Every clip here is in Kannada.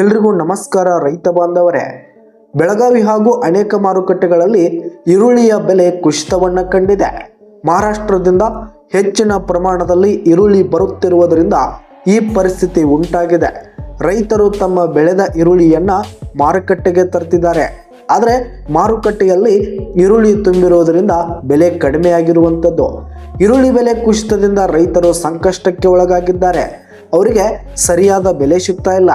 ಎಲ್ರಿಗೂ ನಮಸ್ಕಾರ ರೈತ ಬಾಂಧವರೇ. ಬೆಳಗಾವಿ ಹಾಗೂ ಅನೇಕ ಮಾರುಕಟ್ಟೆಗಳಲ್ಲಿ ಈರುಳ್ಳಿಯ ಬೆಲೆ ಕುಸಿತವನ್ನು ಕಂಡಿದೆ. ಮಹಾರಾಷ್ಟ್ರದಿಂದ ಹೆಚ್ಚಿನ ಪ್ರಮಾಣದಲ್ಲಿ ಈರುಳ್ಳಿ ಬರುತ್ತಿರುವುದರಿಂದ ಈ ಪರಿಸ್ಥಿತಿ ಉಂಟಾಗಿದೆ. ರೈತರು ತಮ್ಮ ಬೆಳೆದ ಈರುಳ್ಳಿಯನ್ನ ಮಾರುಕಟ್ಟೆಗೆ ತರ್ತಿದ್ದಾರೆ. ಆದರೆ ಮಾರುಕಟ್ಟೆಯಲ್ಲಿ ಈರುಳ್ಳಿ ತುಂಬಿರುವುದರಿಂದ ಬೆಲೆ ಕಡಿಮೆಯಾಗಿರುವಂಥದ್ದು. ಈರುಳ್ಳಿ ಬೆಲೆ ಕುಸಿತದಿಂದ ರೈತರು ಸಂಕಷ್ಟಕ್ಕೆ ಒಳಗಾಗಿದ್ದಾರೆ. ಅವರಿಗೆ ಸರಿಯಾದ ಬೆಲೆ ಸಿಗ್ತಾ ಇಲ್ಲ.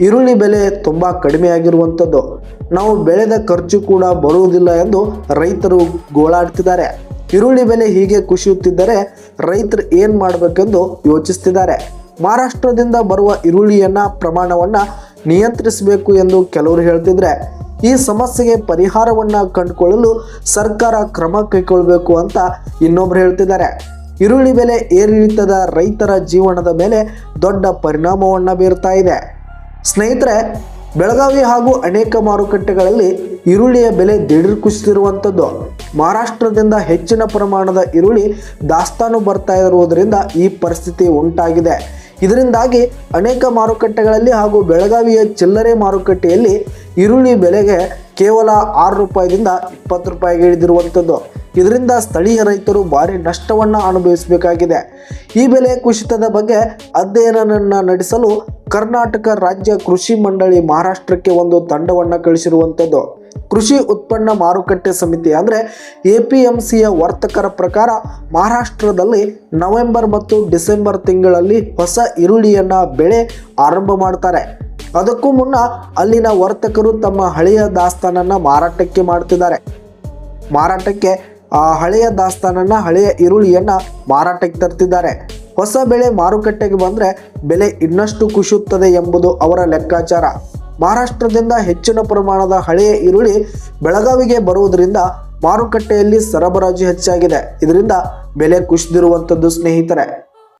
ಈರುಳ್ಳಿ ಬೆಲೆ ತುಂಬ ಕಡಿಮೆಯಾಗಿರುವಂಥದ್ದು ನಾವು ಬೆಳೆದ ಖರ್ಚು ಕೂಡ ಬರುವುದಿಲ್ಲ ಎಂದು ರೈತರು ಗೋಳಾಡ್ತಿದ್ದಾರೆ. ಈರುಳ್ಳಿ ಬೆಲೆ ಹೀಗೆ ಕುಸಿಯುತ್ತಿದ್ದರೆ ರೈತರು ಏನು ಮಾಡಬೇಕೆಂದು ಯೋಚಿಸ್ತಿದ್ದಾರೆ. ಮಹಾರಾಷ್ಟ್ರದಿಂದ ಬರುವ ಈರುಳ್ಳಿಯನ್ನ ಪ್ರಮಾಣವನ್ನ ನಿಯಂತ್ರಿಸಬೇಕು ಎಂದು ಕೆಲವರು ಹೇಳ್ತಿದ್ರೆ, ಈ ಸಮಸ್ಯೆಗೆ ಪರಿಹಾರವನ್ನ ಕಂಡುಕೊಳ್ಳಲು ಸರ್ಕಾರ ಕ್ರಮ ಕೈಗೊಳ್ಳಬೇಕು ಅಂತ ಇನ್ನೊಬ್ರು ಹೇಳ್ತಿದ್ದಾರೆ. ಈರುಳ್ಳಿ ಬೆಲೆ ಏರಿಳಿತದ ರೈತರ ಜೀವನದ ಮೇಲೆ ದೊಡ್ಡ ಪರಿಣಾಮವನ್ನ ಬೀರ್ತಾ ಇದೆ. ಸ್ನೇಹಿತರೆ, ಬೆಳಗಾವಿ ಹಾಗೂ ಅನೇಕ ಮಾರುಕಟ್ಟೆಗಳಲ್ಲಿ ಈರುಳ್ಳಿಯ ಬೆಲೆ ದಿಢೀರ್ ಕುಸಿತಿರುವಂಥದ್ದು ಮಹಾರಾಷ್ಟ್ರದಿಂದ ಹೆಚ್ಚಿನ ಪ್ರಮಾಣದ ಈರುಳ್ಳಿ ದಾಸ್ತಾನು ಬರ್ತಾ ಇರುವುದರಿಂದ ಈ ಪರಿಸ್ಥಿತಿ ಉಂಟಾಗಿದೆ. ಇದರಿಂದಾಗಿ ಅನೇಕ ಮಾರುಕಟ್ಟೆಗಳಲ್ಲಿ ಹಾಗೂ ಬೆಳಗಾವಿಯ ಚಿಲ್ಲರೆ ಮಾರುಕಟ್ಟೆಯಲ್ಲಿ ಈರುಳ್ಳಿ ಬೆಲೆಗೆ ಕೇವಲ ಆರು ರೂಪಾಯಿದಿಂದ ಇಪ್ಪತ್ತು ರೂಪಾಯಿಗೆ ಇಳಿದಿರುವಂಥದ್ದು. ಇದರಿಂದ ಸ್ಥಳೀಯ ರೈತರು ಭಾರಿ ನಷ್ಟವನ್ನು ಅನುಭವಿಸಬೇಕಾಗಿದೆ. ಈ ಬೆಲೆ ಕುಸಿತದ ಬಗ್ಗೆ ಅಧ್ಯಯನವನ್ನು ನಡೆಸಲು ಕರ್ನಾಟಕ ರಾಜ್ಯ ಕೃಷಿ ಮಂಡಳಿ ಮಹಾರಾಷ್ಟ್ರಕ್ಕೆ ಒಂದು ತಂಡವನ್ನು ಕಳಿಸಿರುವಂಥದ್ದು. ಕೃಷಿ ಉತ್ಪನ್ನ ಮಾರುಕಟ್ಟೆ ಸಮಿತಿ ಅಂದರೆ ಎ ಪಿ ಎಂ ಸಿಯ ವರ್ತಕರ ಪ್ರಕಾರ ಮಹಾರಾಷ್ಟ್ರದಲ್ಲಿ ನವೆಂಬರ್ ಮತ್ತು ಡಿಸೆಂಬರ್ ತಿಂಗಳಲ್ಲಿ ಹೊಸ ಈರುಳ್ಳಿಯನ್ನು ಬೆಳೆ ಆರಂಭ ಮಾಡ್ತಾರೆ. ಅದಕ್ಕೂ ಮುನ್ನ ಅಲ್ಲಿನ ವರ್ತಕರು ತಮ್ಮ ಹಳೆಯ ದಾಸ್ತಾನನ್ನು ಮಾರಾಟಕ್ಕೆ ಮಾಡ್ತಿದ್ದಾರೆ. ಮಾರಾಟಕ್ಕೆ, ಆ ಹಳೆಯ ದಾಸ್ತಾನನ್ನು ಹಳೆಯ ಈರುಳ್ಳಿಯನ್ನು ಮಾರಾಟಕ್ಕೆ ತರ್ತಿದ್ದಾರೆ. ಹೊಸ ಬೆಳೆ ಮಾರುಕಟ್ಟೆಗೆ ಬಂದರೆ ಬೆಲೆ ಇನ್ನಷ್ಟು ಕುಸಿಯುತ್ತದೆ ಎಂಬುದು ಅವರ ಲೆಕ್ಕಾಚಾರ. ಮಹಾರಾಷ್ಟ್ರದಿಂದ ಹೆಚ್ಚಿನ ಪ್ರಮಾಣದ ಹಳೆಯ ಈರುಳ್ಳಿ ಬೆಳಗಾವಿಗೆ ಬರುವುದರಿಂದ ಮಾರುಕಟ್ಟೆಯಲ್ಲಿ ಸರಬರಾಜು ಹೆಚ್ಚಾಗಿದೆ. ಇದರಿಂದ ಬೆಲೆ ಕುಸಿದಿರುವಂಥದ್ದು ಸ್ನೇಹಿತರೆ.